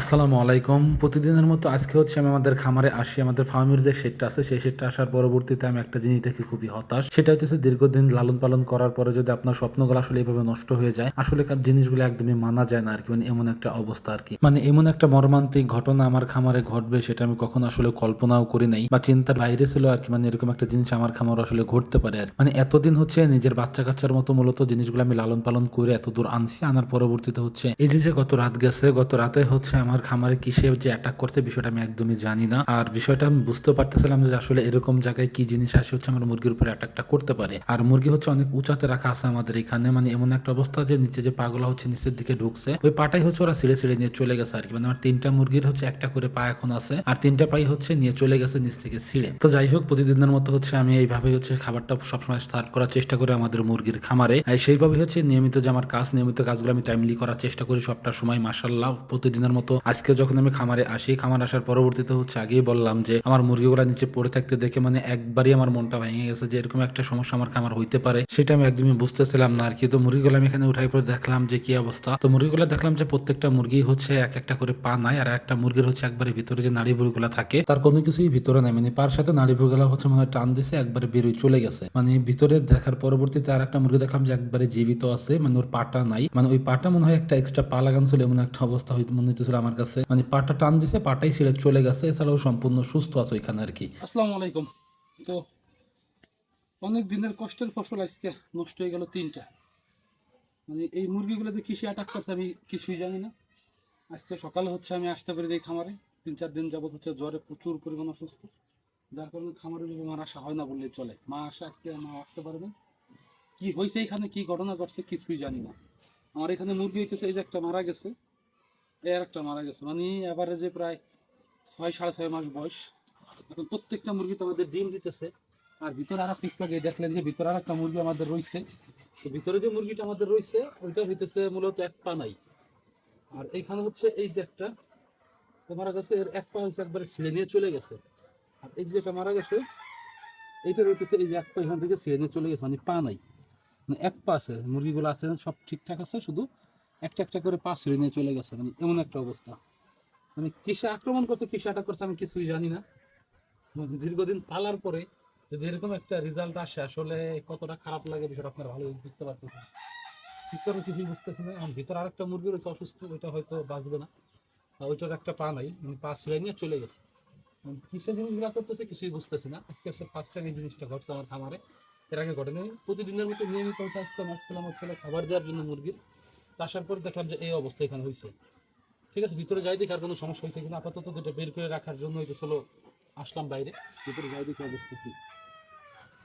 আসসালামু আলাইকুম। প্রতিদিনের মতো আজকে হচ্ছে আমি আমাদের খামারে আসি, আমাদের ফার্মের যে শেডটা আছে। সেই শেডটা আসার পরবর্তীতে আমি একটা জিনিস দেখে খুবই হতাশ। সেটা হচ্ছে দীর্ঘদিন লালন পালন করার পরে যদি আপনার স্বপ্নগুলো আসলে এইভাবে নষ্ট হয়ে যায়, আসলে জিনিসগুলো একদমই মানা যায় না আর কি মানে এমন একটা অবস্থা আর কি মানে এমন একটা মর্মান্তিক ঘটনা আমার খামারে ঘটবে, সেটা আমি কখনো আসলে কল্পনাও করি নাই বা চিন্তার বাইরে ছিল আর কি মানে এরকম একটা জিনিস আমার খামার আসলে ঘটতে পারে আর মানে এতদিন হচ্ছে নিজের বাচ্চা কাচ্চার মতো মূলত জিনিসগুলো আমি লালন পালন করে এত দূর আনছি। আনার পরবর্তীতে হচ্ছে এই যে গত রাত গেছে, গত রাতে হচ্ছে আমার খামারে কিসে যে অ্যাটাক করছে বিষয়টা আমি একদমই জানি না। আর বিষয়টা আমি বুঝতে পারতেছিলাম যে আসলে এরকম জায়গায় কি জিনিস আসে হচ্ছে আমার মুরগির উপরে অ্যাটাকটা করতে পারে। আর মুরগি হচ্ছে অনেক উঁচাতে রাখা আছে আমাদের এখানে। মানে এমন একটা অবস্থা যে নিচে যে পাগুলা হচ্ছে নিচের দিকে ঢুকছে, ওই পাটাই হচ্ছে ওরা ছিঁড়ে ছিঁড়ে নিয়ে চলে গেছে আর কি মানে আমার তিনটা মুরগির হচ্ছে একটা করে পা এখন আছে, আর তিনটা পাই হচ্ছে নিয়ে চলে গেছে নিচ থেকে ছিঁড়ে। তো যাই হোক, প্রতিদিনের মতো হচ্ছে আমি এইভাবে হচ্ছে খাবারটা সবসময় সার্ভ করার চেষ্টা করি আমাদের মুরগির খামারে। আর সেইভাবে হচ্ছে নিয়মিত যে আমার কাজ, নিয়মিত কাজগুলো আমি টাইমলি করার চেষ্টা করি সবটা সময় মাসাল্লাহ প্রতিদিনের মতো আজকে যখন আমি খামারে আসি, খামার আসার পরবর্তীতে হচ্ছে আগেই বললাম যে আমার মুরগিগুলো নিচে পড়ে থাকতে দেখে মানে একবারই আমার মনটা ভেঙে গেছে যে এরকম একটা সমস্যা আমার খামার হইতে পারে। সেটা আমি একদমই বুঝতেছিলাম না আর কি তো মুরগিগুলো আমি এখানে উঠাই পরে দেখলাম যে কি অবস্থা। তো মুরগিগুলো দেখলাম যে প্রত্যেকটা মুরগি হচ্ছে এক একটা করে পা নাই আর একটা মুরগির হচ্ছে একবারে ভিতরে যে নাড়ি ভুড়গুলো থাকে, তার কোনো কিছুই ভিতরে নাই। মানে পার সাথে নাড়ি ভুড়গুলো হচ্ছে মনে হয় টান দিছে, একবারে বেরোয় চলে গেছে। মানে ভিতরে দেখার পরবর্তীতে আর একটা মুরগি দেখলাম যে একবারে জীবিত আছে মানে ওর পাটা নাই। মানে ওই পাটা মনে হয় একটা এক্সট্রা পা লাগানো ছিল, এমন একটা অবস্থা হয়তো মনে হইতেছিল আমার কাছে। মানে পাটা টান দিছে, পাটাই ছেড়ে চলে গেছে। এছাড়াও সম্পূর্ণ সুস্থ আছে ওইখানে আর কি। আসসালামু আলাইকুম। তো অনেক দিনের কষ্টের ফসল আজকে নষ্ট হয়ে গেল তিনটা। মানে এই মুরগিগুলোতে কৃষি অ্যাটাক করছে আমি কিছুই জানি না। আজকে সকালে হচ্ছে আমি আসতে পারি এই খামারে। তিন চার দিন যাবত হচ্ছে জ্বরে প্রচুর পরিমাণ অসুস্থ। যার কারণে খামারে আমার আসা হয় না বললেই চলে। মা আসে আজকে, মা আসতে পারবে কি হয়েছে এখানে, কি ঘটনা ঘটছে কিছুই জানি না। আমার এখানে মুরগি হইতেছে, এই যে একটা মারা গেছে। এর একটা মারা গেছে। মানে এভারেজে প্রায় ছয়, সাড়ে ছয় মাস বয়স। এখন প্রত্যেকটা মুরগি তো আমাদের ডিম দিতেছে। আর ভিতরে আর আগে দেখলেন যে ভিতরে আর একটা মুরগি আমাদের রয়েছে। তো ভিতরে যে মুরগিটা আমাদের রয়েছে ওইটা হইতেছে মূলত এক পা নাই। আর এইখানে হচ্ছে এই যে একটা মারা গেছে, এর এক পা হচ্ছে একবারে ছিঁড়ে নিয়ে চলে গেছে। আর এই যেটা মারা গেছে, এইটা রইতেছে এই যে এক পা, এখান থেকে ছিঁড়ে নিয়ে চলে গেছে মানে পা নাই। মানে এক পা আছে, মুরগিগুলো আছে, সব ঠিকঠাক আছে, শুধু একটা একটা করে পা ছিঁড়ে নিয়ে চলে গেছে মানে এমন একটা অবস্থা। মানে কিসে আক্রমণ করছে, কিসে আটাক করছে, আমি কিছুই জানি না। দীর্ঘদিন পালার পরে যদি এরকম একটা রেজাল্ট আসে, আসলে কতটা খারাপ লাগে বিষয়টা আপনারা ভালো বুঝতে পারতেছেন। ঠিক করে কিছুই বুঝতেছি না। আমার ভিতরে আরেকটা মুরগি রয়েছে, অসুস্থ, ওইটা হয়তো বাঁচবে না। ওইটার একটা পা নাই মানে পা ছিঁড়ে নিয়ে চলে গেছে। কিসের জিনিসগুলো করতেছে, কিছুই বুঝতেছি না। আজকে হচ্ছে ফার্স্ট টাইম এই জিনিসটা ঘটছে আমার খামারে। এর আগে ঘটেনি। প্রতিদিনের মতো নিয়মিত আসতাম আসছিলাম হচ্ছে খাবার দেওয়ার জন্য মুরগির। আসার পর দেখলাম যে এই অবস্থা এখানে হয়েছে ঠিক আছে, ভিতরে যাই দেখি আর কোনো সমস্যা হয়েছে কিন্তু আপাতত দুটো বের করে রাখার জন্য চলো আসলাম বাইরে। ভিতরে যাই দেখি অবস্থা কি।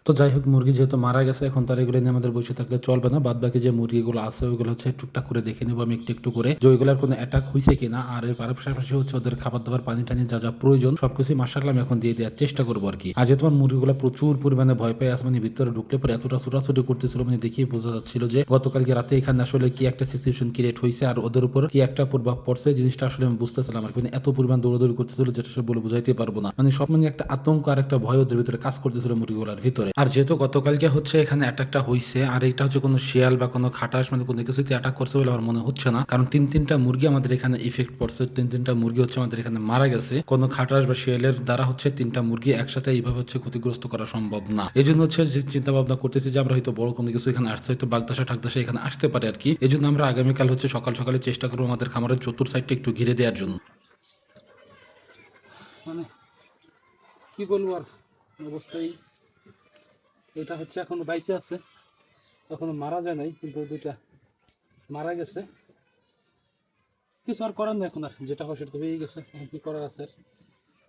তো যাই হোক, মুরগি যেহেতু মারা গেছে, এখন তার এগুলো নিয়ে আমাদের বসে থাকলে চলবে না। বাদ বাকি যে মুরগিগুলো আছে, ওইগুলো হচ্ছে টুকটাক করে দেখে নেব আমি একটু একটু করে। যে ওইগুলোর কোনো অ্যাটাক হয়েছে কিনা, আর এর পাশাপাশি হচ্ছে ওদের খাবার দাবার, পানি টানি যা যা প্রয়োজন, সবকিছু মাসাল্লাহ আমি এখন দিয়ে দেওয়ার চেষ্টা করব আর কি। আর যেহেতু আমার মুরগিগুলো প্রচুর পরিমাণে ভয় পেয়ে আসে মানে ভিতরে ঢুকলে পরে এতটা ছোটাছুটি করতেছিল মানে দেখিয়ে বোঝা যাচ্ছিল যে গতকালকে রাতে এখানে আসলে কি একটা সিচুয়েশন ক্রিয়েট হয়েছে, আর ওদের উপর কি একটা প্রভাব পড়ছে জিনিসটা আসলে আমি বুঝতেছিলাম আর কি। মানে এত পরিমাণ দৌড়াদৌড়ি করতেছিল যেটা সে বলে বুঝাইতে পারব না। মানে সব মানে একটা আতঙ্ক আর একটা ভয় ওদের ভিতরে কাজ করতেছিল মুরগিগুলোর ভিতরে। আর যেহেতু গতকালকে হচ্ছে এখানে অ্যাটাকটা হয়েছে আর এটা হচ্ছে কোনো শিয়াল বা কোনো খাটাস মানে কোনো কিছুতে অ্যাটাক করছে বলে আমার মনে হচ্ছে না। কারণ তিন তিনটা মুরগি আমাদের এখানে ইফেক্ট পড়ছে, তিন তিনটা মুরগি হচ্ছে আমাদের এখানে মারা গেছে। কোনো খাটাস বা শিয়ালের দ্বারা হচ্ছে তিনটা মুরগি একসাথে এইভাবে হচ্ছে ক্ষতিগ্রস্ত করা সম্ভব না। এই জন্য হচ্ছে যে চিন্তা ভাবনা করতেছি যে আমরা হয়তো বড় কোনো কিছু এখানে আসতে হয়তো বাগদাসা, ঠাকদাসা এখানে আসতে পারে আর কি। এই জন্য আমরা আগামীকাল হচ্ছে সকাল সকালে চেষ্টা করব আমাদের খামারের চতুর সাইডটা একটু ঘিরে দেওয়ার জন্য। মানে কি বলব আর? অবস্থায় এটা হচ্ছে এখন বাইচে আছে। এখনও মারা যায় নাই, কিন্তু দুইটা মারা গেছে। কিছু আর করার নেই এখন আর, যেটা হয় সেটা তো হয়েই গেছে, এখন কি করার আছে?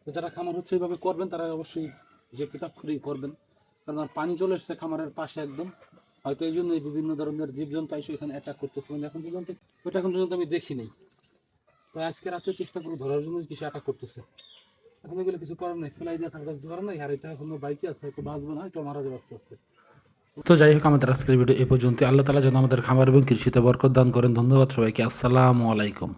তো যারা খামার হচ্ছে এইভাবে করবেন, তারা অবশ্যই যে খুঁড়েই করবেন। কারণ আর পানি চলে এসছে খামারের পাশে একদম। হয়তো এই জন্যই বিভিন্ন ধরনের জীবজন্তু এসে এখানে অ্যাটাক করতেছে। মানে এখন পর্যন্ত, ওইটা এখন পর্যন্ত আমি দেখি নাই তো আজকে রাতে চেষ্টা করব ধরার জন্য কিছু অ্যাটাক করতেছে। এখন এগুলো কিছু করার নেই, ফেলাই দিয়ে থাকার কিছু করার নেই, আর এটা এখনও বাইকে আছে, একটু বাঁচবে না, একটু মারা যাবে আস্তে আস্তে। তো যাই হোক, আমাদের আজকের ভিডিও এ পর্যন্ত আল্লাহ তালা যেন আমাদের খামার এবং কৃষিতে বরকত দান করেন। ধন্যবাদ সবাইকে। আসসালামু আলাইকুম।